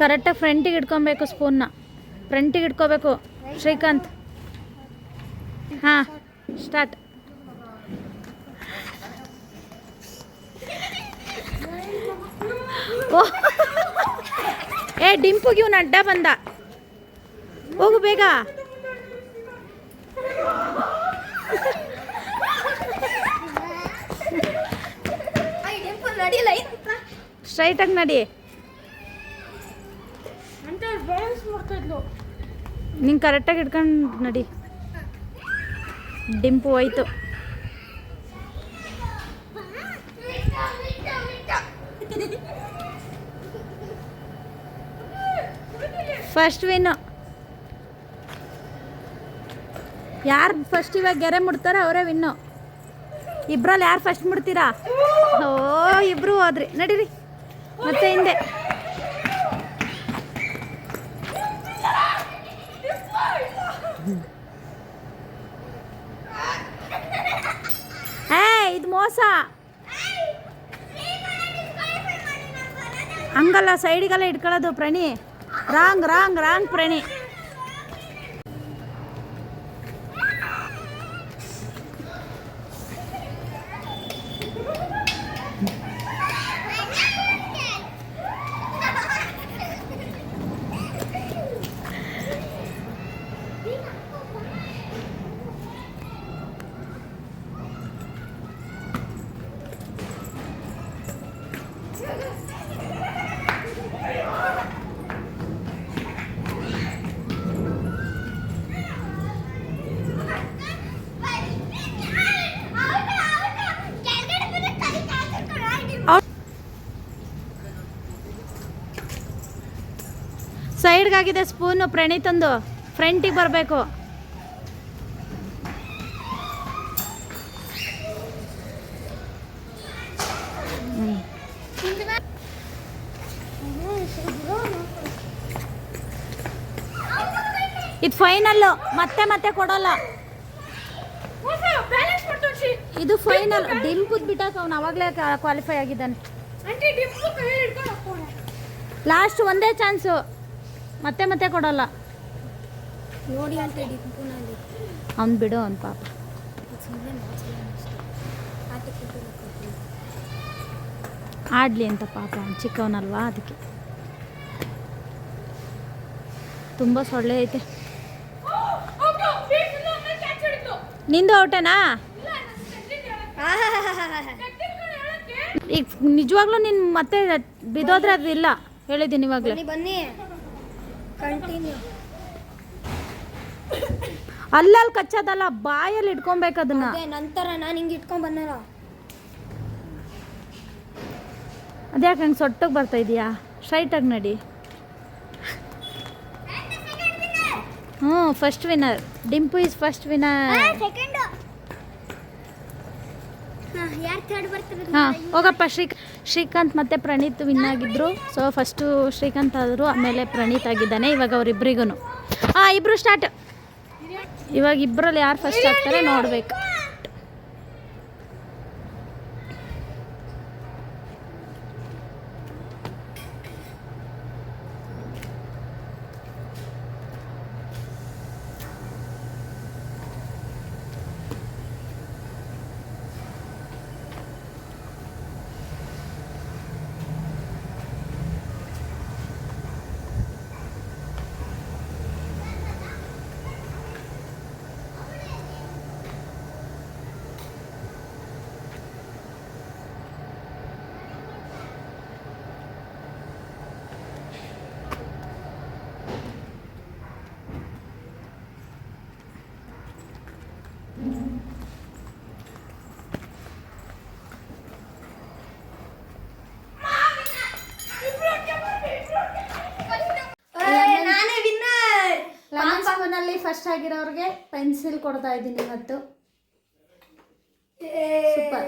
ಕರೆಕ್ಟಾಗಿ ಫ್ರಂಟಿಗೆ ಇಟ್ಕೊಬೇಕು ಸ್ಪೂನ್ನ ಫ್ರಂಟಿಗೆ ಇಟ್ಕೋಬೇಕು. ಶ್ರೀಕಾಂತ್. ಹಾಂ ಸ್ಟಾರ್ಟ್ ಓ. ಏ ಡಿಂಪುಗೆ ಇವನು ಅಡ್ಡ ಬಂದ. ಹೋಗು ಬೇಗ. ಸ್ಟ್ರೈಟಾಗಿ ನಡಿ ಅಂತ ನಿಂಗೆ ಕರೆಕ್ಟಾಗಿ ಇಟ್ಕೊಂಡು ನಡಿ. ಡಿಂಪು ಹೋಯ್ತು. ಫಸ್ಟ್ ವಿನ್ನು ಯಾರು ಫಸ್ಟ್ ಇವಾಗ ಗೆರೆ ಮುಡ್ತಾರೋ ಅವರೇ ವಿನ್ನು ಇಬ್ಬರಲ್ಲಿ ಯಾರು ಫಸ್ಟ್ ಮುಡ್ತೀರಾ? ಓ ಇಬ್ರು ಹೋದ್ರಿ. ನಡೀರಿ. ಮತ್ತೆ ಹಿಂದೆ. ಏ ಇದು ಮೋಸ. ಹಂಗಲ್ಲ ಸೈಡಿಗೆಲ್ಲ ಇಟ್ಕೊಳ್ಳೋದು Prani. Wrong wrong wrong Prani. ಸೈಡ್ಗಾಗಿದೆ spoon ಪ್ರಣೀತಂದು. ಫ್ರಂಟಿಗೆ ಬರಬೇಕು. ಇದು ಫೈನಲ್ಲು ಮತ್ತೆ ಮತ್ತೆ ಕೊಡೋಲ್ಲ. ಇದು ಫೈನಲ್ ಡಿಂಪುದ್ ಬಿಟ್ಟಾಕ ಅವ್ನು ಅವಾಗಲೇ ಕ್ವಾಲಿಫೈ ಆಗಿದ್ದಾನೆ. ಲಾಸ್ಟ್ ಒಂದೇ ಚಾನ್ಸು ಮತ್ತೆ ಮತ್ತೆ ಕೊಡಲ್ಲ. ನೋಡಿ ಅಂತ ಅವ್ನು ಬಿಡು ಅವ್ನು ಪಾಪ. ಆಡಲಿ ಅಂತ ಪಾಪ ಅವ್ನು ಚಿಕ್ಕವನಲ್ವಾ ಅದಕ್ಕೆ. ತುಂಬ ಸೊಳ್ಳೆ ಐತೆ. ನಿಂದು ಔಟೇನಾ? ಈಗ ನಿಜವಾಗ್ಲೂ ನೀನು ಮತ್ತೆ ಬಿದ್ದೋದ್ರೆ ಅದು ಇಲ್ಲ. ಹೇಳಿದ್ದೀನಿ ಇವಾಗಲೇ. ಬನ್ನಿ. ಕಂಟಿನ್ಯೂ ಅಲ್ಲಲ್ಲಿ ಕಚ್ಚದಲ್ಲ ಬಾಯಲ್ಲಿ ಇಟ್ಕೊಬೇಕು ಅದನ್ನ. ಅದೇ ನಂತರ ನಾನು ಹಿಂಗೆ ಇಟ್ಕೊಂಡ್ ಬಂದಲ್ಲ. ಅದ್ಯಾಕೆ ಹಂಗೆ ಸೊಟ್ಟಗೆ ಬರ್ತಾ ಇದೆಯಾ? ಸ್ಟ್ರೈಟಾಗಿ ನಡಿ. ಹ್ಞೂ first winner Dimpu is first winner ಹಾಂ ಹೋಗಪ್ಪ ಶ್ರೀ ಶ್ರೀಕಾಂತ್ ಮತ್ತು ಪ್ರಣೀತ್ ವಿನ್ ಆಗಿದ್ರು. ಸೊ ಫಸ್ಟು ಶ್ರೀಕಾಂತ್ ಆದರು ಆಮೇಲೆ ಪ್ರಣೀತ್ ಆಗಿದ್ದಾನೆ ಇವಾಗ ಅವರಿಬ್ಬರಿಗೂ ಹಾಂ ಇಬ್ರು ಸ್ಟಾರ್ಟ್ ಇವಾಗ ಇಬ್ಬರಲ್ಲಿ ಯಾರು ಫಸ್ಟ್ ಆಗ್ತಾರೆ ನೋಡಬೇಕು ನಾನೇ ಸ್ಪೂನಲ್ಲಿ ಫಸ್ಟ್ ಆಗಿರೋರಿಗೆ ಪೆನ್ಸಿಲ್ ಕೊಡ್ತಾ ಇದ್ದೀನಿ ಇವತ್ತು. ಸೂಪರ್